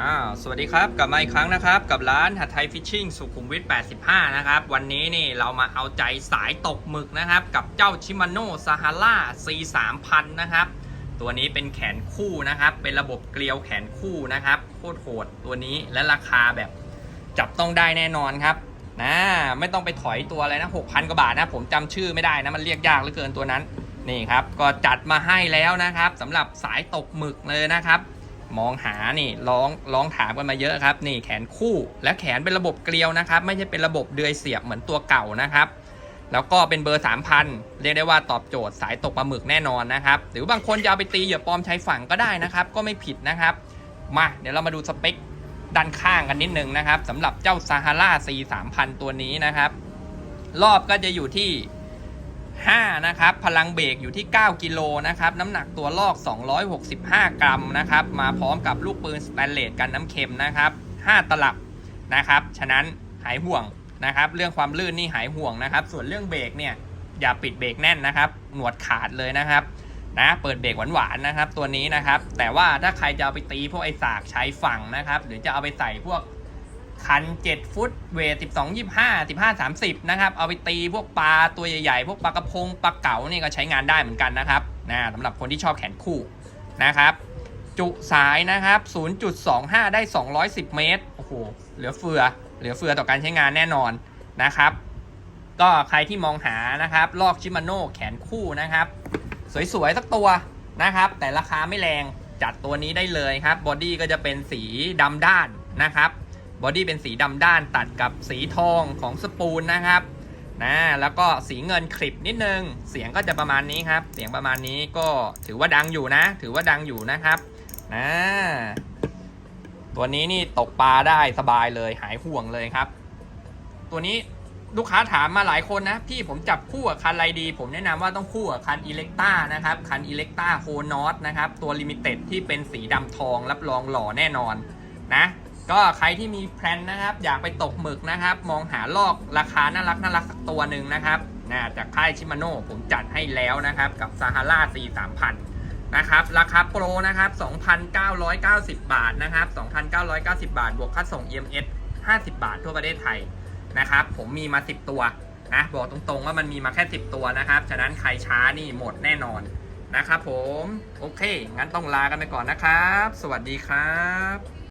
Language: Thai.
อ้าวสวัสดีครับ กลับมาอีกครั้งนะครับ กับร้านหัดไทยฟิชชิ่งสุขุมวิท 85 นะครับ วันนี้นี่เรามาเอาใจสายตกหมึกนะครับ กับเจ้าชิมาโน่ซาฮาร่า C 3 0 0 0นะครับ ตัวนี้เป็นแขนคู่นะครับ เป็นระบบเกลียวแขนคู่นะครับ โคตรโหดตัวนี้และราคาแบบจับต้องได้แน่นอนครับนะไม่ต้องไปถอยตัวอะไรนะ 6,000 กว่าบาทนะ ผมจำชื่อไม่ได้นะ มันเรียกยากเหลือเกินตัวนั้นนี่ครับ ก็จัดมาให้แล้วนะครับสำหรับสายตกหมึกเลยนะครับ มองหานี่ร้องร้องถามกันมาเยอะครับ นี่แขนคู่และแขนเป็นระบบเกลียวนะครับ ไม่ใช่เป็นระบบเดือยเสียบเหมือนตัวเก่านะครับ แล้วก็เป็นเบอร์ 3,000 เรียกได้ว่าตอบโจทย์สายตกปลาหมึกแน่นอนนะครับ หรือบางคนจะเอาไปตีเหยื่อปลอมใชายฝั่งก็ได้นะครับ ก็ไม่ผิดนะครับ มาเดี๋ยวเรามาดูสเปคด้านข้างกันนิดนึงนะครับสำหรับเจ้าซาฮาร่า C 3000 ตัวนี้นะครับ รอบก็จะอยู่ที่ 5 นะครับ พลังเบรกอยู่ที่ 9 กิโลนะครับ น้ำหนักตัวลอก 265 กรัมนะครับ มาพร้อมกับลูกปืนสแตนเลสกันน้ำเค็มนะครับ 5 ตลับนะครับ ฉะนั้นหายห่วงนะครับ เรื่องความลื่นนี่หายห่วงนะครับ ส่วนเรื่องเบรกเนี่ยอย่าปิดเบรกแน่นนะครับ หนวดขาดเลยนะครับ นะ เปิดเบรกหวานๆนะครับ ตัวนี้นะครับ แต่ว่าถ้าใครจะเอาไปตีพวกไอ้สากใช้ฝั่งนะครับ หรือจะเอาไปใส่พวก คัน 7 ฟุต เวท 12 25 15 30 นะครับ เอาไปตีพวกปลาตัวใหญ่ๆ พวกปลากระพง ปลาเก๋านี่ก็ใช้งานได้เหมือนกันนะครับนะสำหรับคนที่ชอบแขนคู่นะครับ จุสายนะครับ 0.25 ได้ 210 เมตร โอ้โห เหลือเฟือ เหลือเฟือต่อการใช้งานแน่นอนนะครับ ก็ใครที่มองหานะครับ ลอกชิมาโน่แขนคู่นะครับ สวยๆ สักตัวนะครับ แต่ราคาไม่แรง จัดตัวนี้ได้เลยครับ บอดี้ก็จะเป็นสีดำด้านนะครับ บอดี้เป็นสีดำด้านตัดกับสีทองของสปูลนะครับนะแล้วก็สีเงินคลิปนิดนึง เสียงก็จะประมาณนี้ครับ เสียงประมาณนี้ก็ถือว่าดังอยู่นะ ถือว่าดังอยู่นะครับนะตัวนี้นี่ตกปลาได้สบายเลยหายห่วงเลยครับ ตัวนี้ลูกค้าถามมาหลายคนนะพี่ผมจับคู่กับคันไรดี ผมแนะนำว่าต้องคู่กับคันอิเล็กต้านะครับคันอิเล็กต้าโคนอสนะครับ ตัวลิมิเต็ดที่เป็นสีดำทองรับรองหล่อแน่นอนนะ ก็ใครที่มีแพลนนะครับ อยากไปตกหมึกนะครับ มองหาลอกราคาน่ารักน่ารักสักตัวหนึ่งนะครับนะจากค่ายชิมาโน่ผมจัดให้แล้วนะครับ กับซาฮาร่า C 3000นะครับ ราคาโปรนะครับ 2,990 บาทนะครับ 2,990 บาท บวกค่าส่ง EMS 50 บาททั่วประเทศไทยนะครับ ผมมีมา 10 ตัวนะบอกตรงๆว่ามันมีมาแค่ 10 ตัวนะครับ ฉะนั้นใครช้านี่หมดแน่นอนนะครับผม โอเค งั้นต้องลากันไปก่อนนะครับ สวัสดีครับ